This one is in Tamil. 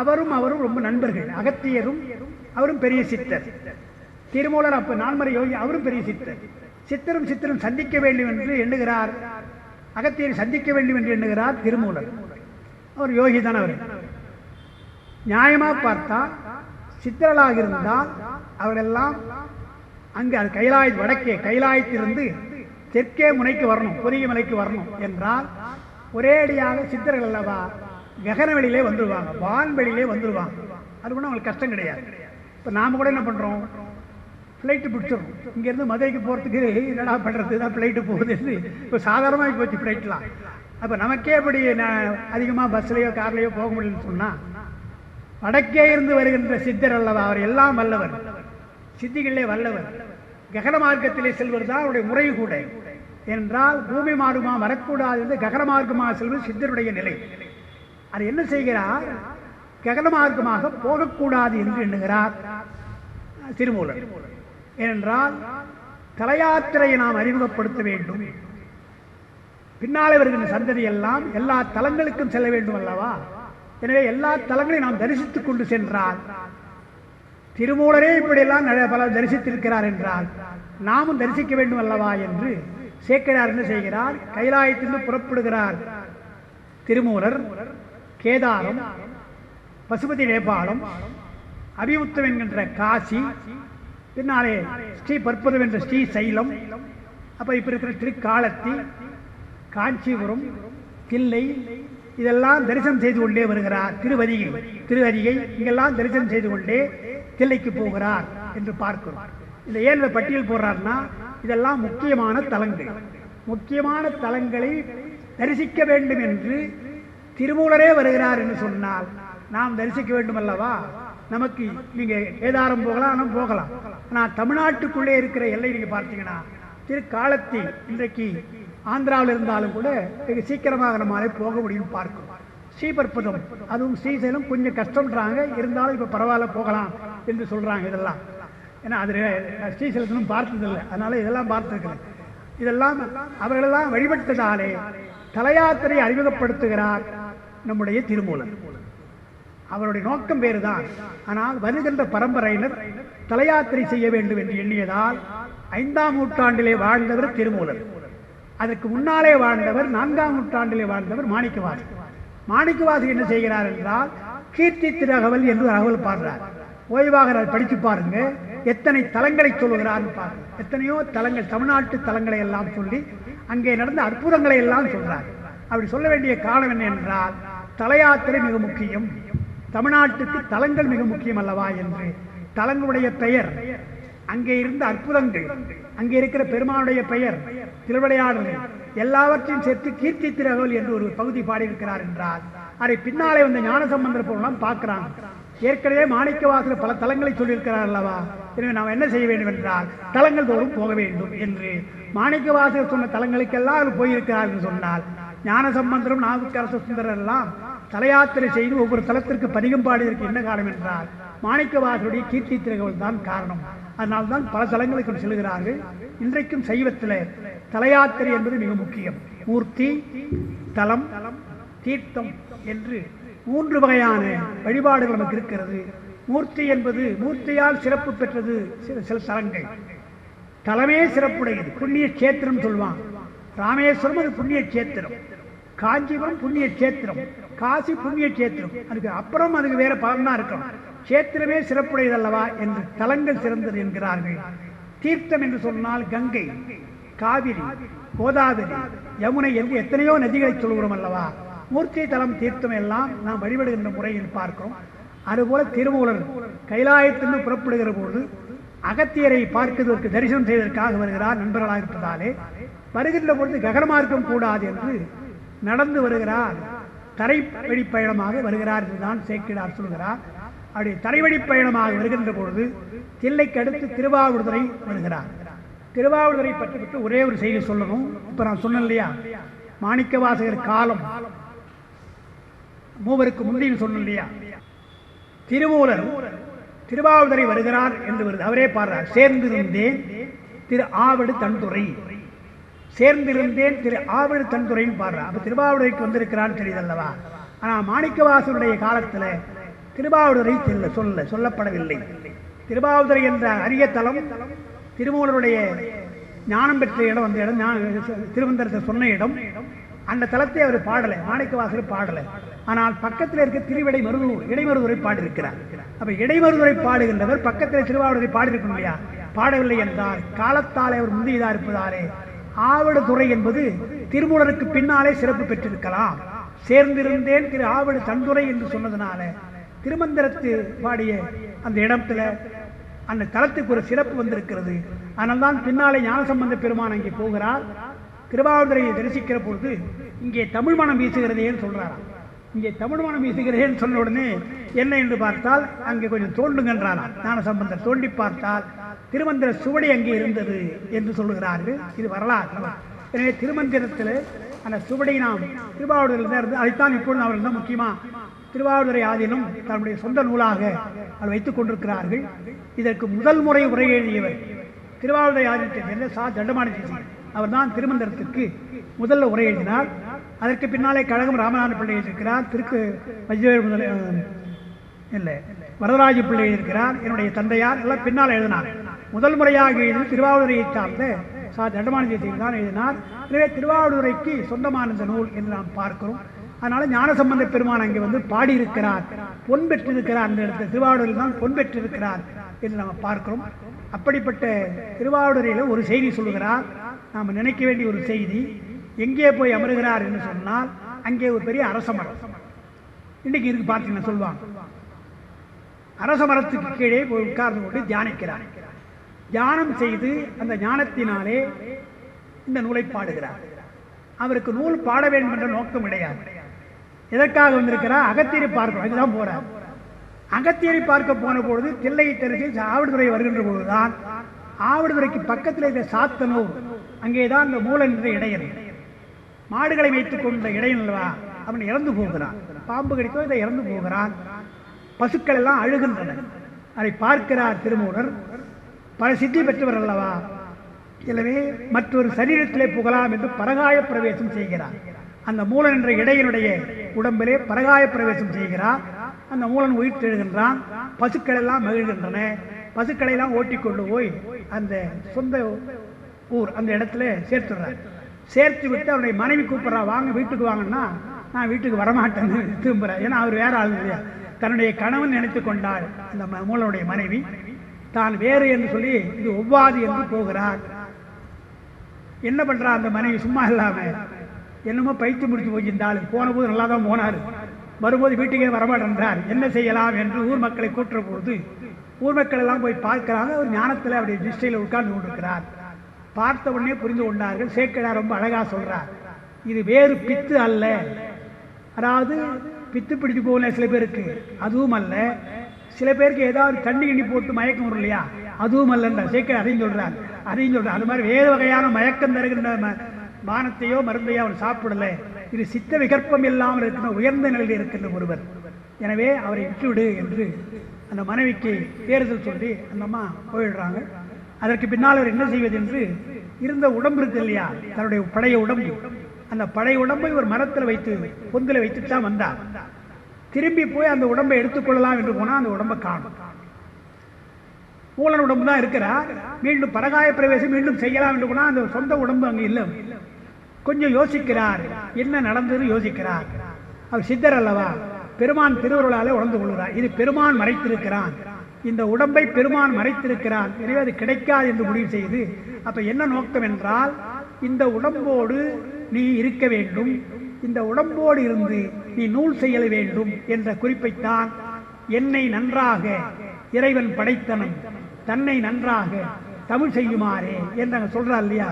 அவரும் அவரும் ரொம்ப நண்பர்கள். அகத்தியரும் அவரும் பெரிய சித்தர். திருமூலர் அப்ப நான்மறை யோகி அவரும் பெரிய சித்தர். சித்தரும் சித்தரும் சந்திக்க வேண்டும் என்று எண்ணுகிறார். அகத்தியரை சந்திக்க வேண்டும் என்று எண்ணுகிறார் திருமூலர். அவர் யோகி தான் அவர். நியாயமா பார்த்தா சித்தர்களாக இருந்தால் அவரெல்லாம் அங்கு அது கைலாய வடக்கே கைலாயத்திலிருந்து தெற்கே முனைக்கு வரணும் பொரிய மலைக்கு வரணும் என்றால் ஒரே அடியாக சித்தர்கள் அல்லவா? வெகரவெளியிலே வந்துடுவாங்க வான்வெளியிலே வந்துடுவாங்க அது கூட அவங்களுக்கு கஷ்டம் கிடையாது. இப்போ நாம கூட என்ன பண்ணுறோம் ஃப்ளைட்டு பிடிச்சிடும் இங்கேருந்து மதுரைக்கு போகிறதுக்கு என்னடா பண்ணுறது தான் ஃப்ளைட்டு போகுதுன்னு இப்போ சாதாரணமாக போச்சு ஃப்ளைட்லாம் அப்போ நமக்கே இப்படி நான் அதிகமாக பஸ்லையோ கார்லேயோ போக முடியலன்னு சொன்னால் வடக்கே இருந்து வருகின்ற சித்தர் அல்லவா? அவர் எல்லாம் வல்லவர். சித்திகளிலே வல்லவர். ககன மார்க்கத்திலே செல்வது தான் அவருடைய முறை கூட. என்றால் பூமி மாறுமா வரக்கூடாது என்று ககன மார்க்கமாக செல்வது சித்தருடைய நிலை. அது என்ன செய்கிறார் ககனமார்க்கமாக போகக்கூடாது என்று எண்ணுகிறார். திருமூலர். ஏனென்றால் தலையாத்திரையை நாம் அறிமுகப்படுத்த வேண்டும். பின்னாலே வருகின்ற சந்ததி எல்லாம் எல்லா தலங்களுக்கும் செல்ல வேண்டும் அல்லவா? எனவே எல்லா தலங்களையும் நாம் தரிசித்துக் கொண்டு சென்றால் திருமூலரே இப்படியெல்லாம் பல தரிசித்திருக்கிறார் என்றால் நாமும் தரிசிக்க வேண்டும் அல்லவா என்று சேக்கிழார் என்ன செய்கிறார்? கைலாயத்திலிருந்து புறப்படுகிறார். திருமூலர் கேதாரம் பசுபதி நேபாளம் அபிமுத்தம் என்கின்ற காசி பின்னாலே ஸ்ரீ பற்பதம் என்ற ஸ்ரீ சைலம் அப்போ இப்போ இருக்கிற திருக்காலத்தி காஞ்சிபுரம் தில்லை இதெல்லாம் தரிசனம் செய்து கொண்டே வருகிறார் திருவதிகை திருவதிகை இங்கெல்லாம் தரிசனம் செய்து கொண்டே தில்லைக்கு போகிறார் என்று பார்க்கிறோம். இந்த ஏன் பட்டியல் போடுறாருன்னா இதெல்லாம் முக்கியமான தலங்கள். முக்கியமான தலங்களை தரிசிக்க வேண்டும் என்று திருமூலரே வருகிறார் என்று சொன்னால் நாம் தரிசிக்க வேண்டும் அல்லவா நமக்கு நீங்க கேதாரம் போகலாம் போகலாம். ஆனால் தமிழ்நாட்டுக்குள்ளே இருக்கிற எல்லை நீங்க பார்த்தீங்கன்னா திருக்காலத்தில் இன்றைக்கு ஆந்திராவில் இருந்தாலும் கூட வெகு சீக்கிரமாக நம்மாலே போக முடியும் பார்க்கும். ஸ்ரீபற்பதம் அதுவும் ஸ்ரீசைலம் கொஞ்சம் கஷ்டம்ன்றாங்க. இருந்தாலும் இப்போ பரவாயில்ல போகலாம் என்று சொல்றாங்க இதெல்லாம். ஏன்னா அது ஸ்ரீசைலத்திலும் பார்த்ததில்லை. அதனால இதெல்லாம் பார்த்துருக்கிறேன் இதெல்லாம் அவர்களெல்லாம் வழிபட்டதாலே தலையாத்திரை அறிமுகப்படுத்துகிறார் நம்முடைய திருமூலர் அவருடைய நோக்கம் வேறுதான். ஆனால் வருகின்ற பரம்பரையினர் தலையாத்திரை செய்ய வேண்டும் என்று எண்ணியதால் ஐந்தாம் நூற்றாண்டிலே வாழ்ந்தவர் திருமூலர் அதற்கு முன்னாலே வாழ்ந்தவர் நான்காம் நூற்றாண்டிலே வாழ்ந்தவர் மாணிக்கவாசி மாணிக்கவாசி என்ன செய்கிறார் என்றால் கீர்த்தி திரகவல் என்று அகவல் பாடுறார். ஓய்வாக அதை படித்து பாருங்க. எத்தனை தலங்களை சொல்லுகிறார் பாருங்க. எத்தனையோ தலங்கள் தமிழ்நாட்டு தலங்களை எல்லாம் சொல்லி அங்கே நடந்த அற்புதங்களை எல்லாம் சொல்றார். அப்படி சொல்ல வேண்டிய காரணம் என்ன என்றால் தலையாத்திரை மிக முக்கியம். தமிழ்நாட்டுக்கு தலங்கள் மிக முக்கியம் அல்லவா என்று. தலங்களுடைய பெயர் அங்கே இருந்த அற்புதங்கள் அங்கே இருக்கிற பெருமானுடைய பெயர் திருவிளையாடல்கள் எல்லாவற்றையும் சேர்த்து கீர்த்தி திரகல் என்று ஒரு பகுதி பாடியிருக்கிறார் என்றால் அதை பின்னாலே வந்த ஞானசம்பந்தர் போலாம் பார்க்கிறான். ஏற்கனவே மாணிக்க வாசல் பல தலங்களை சொல்லியிருக்கிறார் அல்லவா? எனவே நாம் என்ன செய்ய வேண்டும் என்றால் தலங்கள் தோறும் போக வேண்டும் என்று. மாணிக்கவாசகர் சொன்ன தலங்களுக்கெல்லாம் போயிருக்கிறார் என்று சொன்னால் ஞானசம்பந்தரும் நாவுக்கரசு சுந்தரர் எல்லாம் தலையாத்திரை செய்து ஒவ்வொரு தலத்திற்கு பதிகம் பாடியதற்கு என்ன காரணம் என்றால் மாணிக்கவாசருடைய கீர்த்தி திரைகள் தான் காரணம். அதனால்தான் பல தலங்களுக்கு செல்கிறார்கள். இன்றைக்கும் சைவத்தில் தலையாத்திரை என்பது மிக முக்கியம். மூர்த்தி தலம் தீர்த்தம் என்று மூன்று வகையான வழிபாடுகள் நமக்கு இருக்கிறது. மூர்த்தி என்பது மூர்த்தியால் சிறப்பு பெற்றது சில சில தலங்கள். தலமே சிறப்புடையது புண்ணிய சேத்திரம் சொல்லுவான் ராமேஸ்வரம் அது புண்ணிய சேத்திரம் காஞ்சிபுரம் புண்ணிய சேத்திரம் காசி புண்ணிய சேத்திரம் அதுக்கு அப்புறம் அதுக்கு வேற பலனா இருக்கும். சேத்திரமே சிறப்புடையது அல்லவா என்று தலங்கள் சிறந்தது என்கிறார்கள். தீர்த்தம் என்று சொன்னால் கங்கை காவிரி கோதாவரி யமுனை என்று எத்தனையோ நதிகளை சொல்கிறோம் அல்லவா? மூர்த்தி தலம் தீர்த்தம் எல்லாம் நாம் வழிபடுகின்ற முறையில் பார்க்கிறோம். அதுபோல திருமூலர் கைலாயத்திலிருந்து புறப்படுகிற போது அகத்தியரை பார்க்கிறதற்கு தரிசனம் செய்வதற்காக வருகிறார் நண்பர்களாக இருப்பதாலே. வருகின்ற பொழுது ககனமார்க்கம் கூடாது என்று நடந்து வருகிறார் தரைவழி பயணமாக வருகிறார் என்றுதான் சேக்கிடார் சொல்கிறார். அப்படி தரைவழி பயணமாக வருகின்ற பொழுது தில்லைக்கு அடுத்து திருவாவூர்துறை வருகிறார். திருவாவூர்துறை பற்றி விட்டு ஒரே ஒரு செய்தி சொல்லணும். இப்போ நான் சொன்னேன் இல்லையா? மாணிக்கவாசகர் காலம். மூவருக்கு முந்தையில் சொன்னேன் இல்லையா? திருமூலர் திருவாவூர்துறை வருகிறார் என்று வருது. அவரே பாடுறார். சேர்ந்திருந்தேன் திரு ஆவடு தன்துறை. சேர்ந்திருந்தேன் திரு ஆவடு தன்துறைன்னு பாடுறா அப்போ திருவாவூரைக்கு வந்திருக்கிறான்னு தெரியுதல்லவா? ஆனால் மாணிக்கவாசனுடைய காலத்துல திருவாவூரை செல்ல சொல்ல சொல்லப்படவில்லை. திருவாவூரை என்ற அரிய தலம் திருமூலருடைய ஞானம் பெற்ற இடம் அந்த இடம். திருவந்தரத்தை சொன்ன இடம். அந்த தலத்தை அவர் பாடலை மாணிக்கவாசர் பாடலை. ஆனால் பக்கத்தில் இருக்க திருவிடை மருதூர் இடைமருதுரை பாடியிருக்கிறார். அப்ப இடைமருதுரை பாடுகின்றவர் பக்கத்தில் திருவாவூரை பாடியிருக்கணும் இல்லையா? பாடவில்லை என்றால் காலத்தாலே அவர் முந்தியதாக இருப்பதாலே ஆவடுதுறை என்பது திருமூலருக்கு பின்னாலே சிறப்பு பெற்றிருக்கலாம். சேர்ந்திருந்தேன் திரு ஆவடு தந்துரை என்று சொன்னதுனால திருமந்திரத்து பாடிய அந்த இடத்துல அந்த தலத்துக்கு ஒரு சிறப்பு வந்திருக்கிறது. ஆனால் தான் பின்னாலே ஞானசம்பந்த பெருமான் அங்கே போகிறார். திருவாவூரையை தரிசிக்கிற பொழுது இங்கே தமிழ் மனம் வீசுகிறதேன்னு சொல்றாராம். இங்கே தமிழ் வீசுகிறேன் சொன்ன உடனே என்ன என்று பார்த்தால் அங்கே கொஞ்சம் தோண்டுங்கன்றாராம். ஞானசம்பந்தர் தோண்டி பார்த்தால் திருமந்திர சுவடி அங்கே இருந்தது என்று சொல்லுகிறார்கள். இது வரலாறு. எனவே திருமந்திரத்தில் அந்த சுவடை நாம் திருவாவூரில் தான் இருந்து அதைத்தான் இப்பொழுது அவர்கள் தான் முக்கியமாக திருவாவூரை ஆதிலும் தன்னுடைய சொந்த நூலாக அவர் வைத்துக் கொண்டிருக்கிறார்கள். இதற்கு முதல் முறை உரை எழுதியவர் திருவாவூரை ஆதீனத்தை சேர்ந்த சா தண்டமான அவர் தான் திருமந்திரத்துக்கு முதல்ல உரை எழுதினார். அதற்கு பின்னாலே கழகம் ராமநாத பிள்ளை எழுதியிருக்கிறார். திருக்கு வஜ்ரவேல் முதல் இல்லை வரதராஜ பிள்ளை எழுதியிருக்கிறார். என்னுடைய தந்தையார் எல்லாம் பின்னால் எழுதினார். முதல் முறையாக எழுதி திருவாவூரையை சார்ந்த சா. தண்டமான தான் எழுதினார். எனவே திருவாவூரைக்கு சொந்தமான இந்த நூல் என்று நாம் பார்க்கிறோம். அதனால ஞானசம்பந்த பெருமான் அங்கே வந்து பாடியிருக்கிறார். பொன் பெற்றிருக்கிறார் அந்த இடத்துல. திருவாவூரில் தான் பொன் பெற்றிருக்கிறார் என்று நாம் பார்க்கிறோம். அப்படிப்பட்ட திருவாவூரையில் ஒரு செய்தி சொல்லுகிறார். நாம் நினைக்க வேண்டிய ஒரு செய்தி எங்கே போய் அமருகிறார் என்று சொன்னால் அங்கே ஒரு பெரிய அரச மரம். இன்னைக்கு இருக்கு பார்த்தீங்கன்னா சொல்லுவாங்க அரச மரத்துக்கு கீழே போய் உட்கார்ந்து கொண்டு தியானிக்கிறார். தியானம் செய்து அந்த ஞானத்தினாலே இந்த நூலை பாடுகிறார். அவருக்கு நூல் பாட வேண்டும் என்ற நோக்கம் கிடையாது. எதற்காக வந்திருக்கிறார்? அகத்தியரை பார்க்கணும். அதுதான் போறார் அகத்தியரை பார்க்க போன பொழுது தில்லையை தெரிஞ்சு ஆவடுதுறை வருகின்ற பொழுதுதான் ஆவடுதுறைக்கு பக்கத்தில் இருந்த சாத்தனூர் அங்கேதான் இந்த மூலன் என்ற இடையன் மாடுகளை வைத்துக் கொண்ட இடையன் அல்லவா அவன் இறந்து போகிறான். பாம்பு கடித்தோ இதை இறந்து போகிறான். பசுக்கள் எல்லாம் அழுகின்றன. அதை பார்க்கிறார் திருமூலர். பல சித்தி பெற்றவர் அல்லவா? எனவே மற்றொரு சரீரத்திலே புகலாம் என்று பரகாய பிரவேசம் செய்கிறார். அந்த மூலன் என்ற இடையினுடைய உடம்பிலே பரகாய பிரவேசம் செய்கிறார். அந்த மூலன் உயிர் தெழுகின்றான் பசுக்கள் எல்லாம் மகிழ்கின்றன. பசுக்களை எல்லாம் ஓட்டி கொண்டு போய் அந்த சொந்த ஊர் அந்த இடத்துல சேர்த்துடுறார். சேர்த்து விட்டு அவருடைய மனைவி கூப்பிட்றா வாங்க வீட்டுக்கு வாங்கன்னா நான் வீட்டுக்கு வரமாட்டேன்னு திரும்புகிறேன் ஏன்னா அவர் வேற ஆள் இல்லையா? தன்னுடைய கணவன் நினைத்து கொண்டார் அந்த ம- மூலனுடைய மனைவி. தான் வேறு என்று சொல்லி இது ஒவ்வாது என்று போகிறார். என்ன பண்ணுறா அந்த மனைவி? சும்மா இல்லாமல் என்னமோ பயிற்சி முடிச்சு போயிருந்தாலும் போன போது நல்லா தான் போனார். வரும்போது வீட்டுக்கே வரமாட்டேன்றார். என்ன செய்யலாம்? என்று ஊர் மக்களை கூட்டுற பொழுது ஊர் மக்கள் எல்லாம் போய் பார்க்கிறாங்க. ஒரு ஞானத்தில் அவருடைய திருஷ்டியில் உட்கார்ந்து கொண்டிருக்கிறார். பார்த்த உடனே புரிந்து கொண்டார்கள். சேக்கடா ரொம்ப அழகாக சொல்கிறார் இது வேறு பித்து அல்ல. அதாவது பித்து பிடிச்சு போகல சில பேருக்கு. அதுவும் அல்ல. சில பேருக்கு ஏதாவது தண்ணி கிண்ணி போட்டு மயக்கம் வரும் இல்லையா? அதுவும் அல்லன்ற சேக்கை அதையும் சொல்கிறார் அதையும் சொல்கிறார் அது மாதிரி வேறு வகையான மயக்கம் தருகின்ற மானத்தையோ மருந்தையோ அவர் சாப்பிடலை. இது சித்த விகற்பம் இல்லாமல் இருக்கின்ற உயர்ந்த நிலையில் இருக்கின்ற ஒருவர். எனவே அவரை விட்டுவிடு என்று அந்த மனைவிக்கு தேர்தல் சொல்லி அந்த அம்மா போயிடுறாங்க. அதற்கு பின்னால் அவர் என்ன செய்வது என்று இருந்த உடம்பு இருக்கு இல்லையா? தன்னுடைய பழைய உடம்பு. அந்த பழைய உடம்பை ஒரு மரத்தில் வைத்து பொந்தில் வைத்து தான் வந்தார் திரும்பி போய் அந்த உடம்பை எடுத்துக்கொள்ளலாம் என்று போனா அந்த உடம்பை காணும். மூலன் உடம்பு தான் இருக்கிறார் மீண்டும் பரகாய பிரவேசம் மீண்டும் செய்யலாம் என்று போனா அந்த சொந்த உடம்பு அங்கே இல்லை. கொஞ்சம் யோசிக்கிறார். என்ன நடந்ததுன்னு யோசிக்கிறார். அவர் சித்தர் அல்லவா? பெருமான் திருவருளாலே உணர்ந்து கொள்கிறார். இது பெருமான் மறைத்திருக்கிறான். இந்த உடம்பை பெருமான் மறைத்திருக்கிறான் எனவே அது கிடைக்காது என்று முடிவு செய்து அப்ப என்ன நோக்கம் என்றால் இந்த உடம்போடு நீ இருக்க வேண்டும். இந்த உடம்போடு இருந்து நீ நூல் செய்ய வேண்டும் என்ற குறிப்பைத்தான் என்னை நன்றாக இறைவன் படைத்தனன் தன்னை நன்றாக தமிழ் செய்யுமாறே என்று சொல்றா சொல்றார் இல்லையா?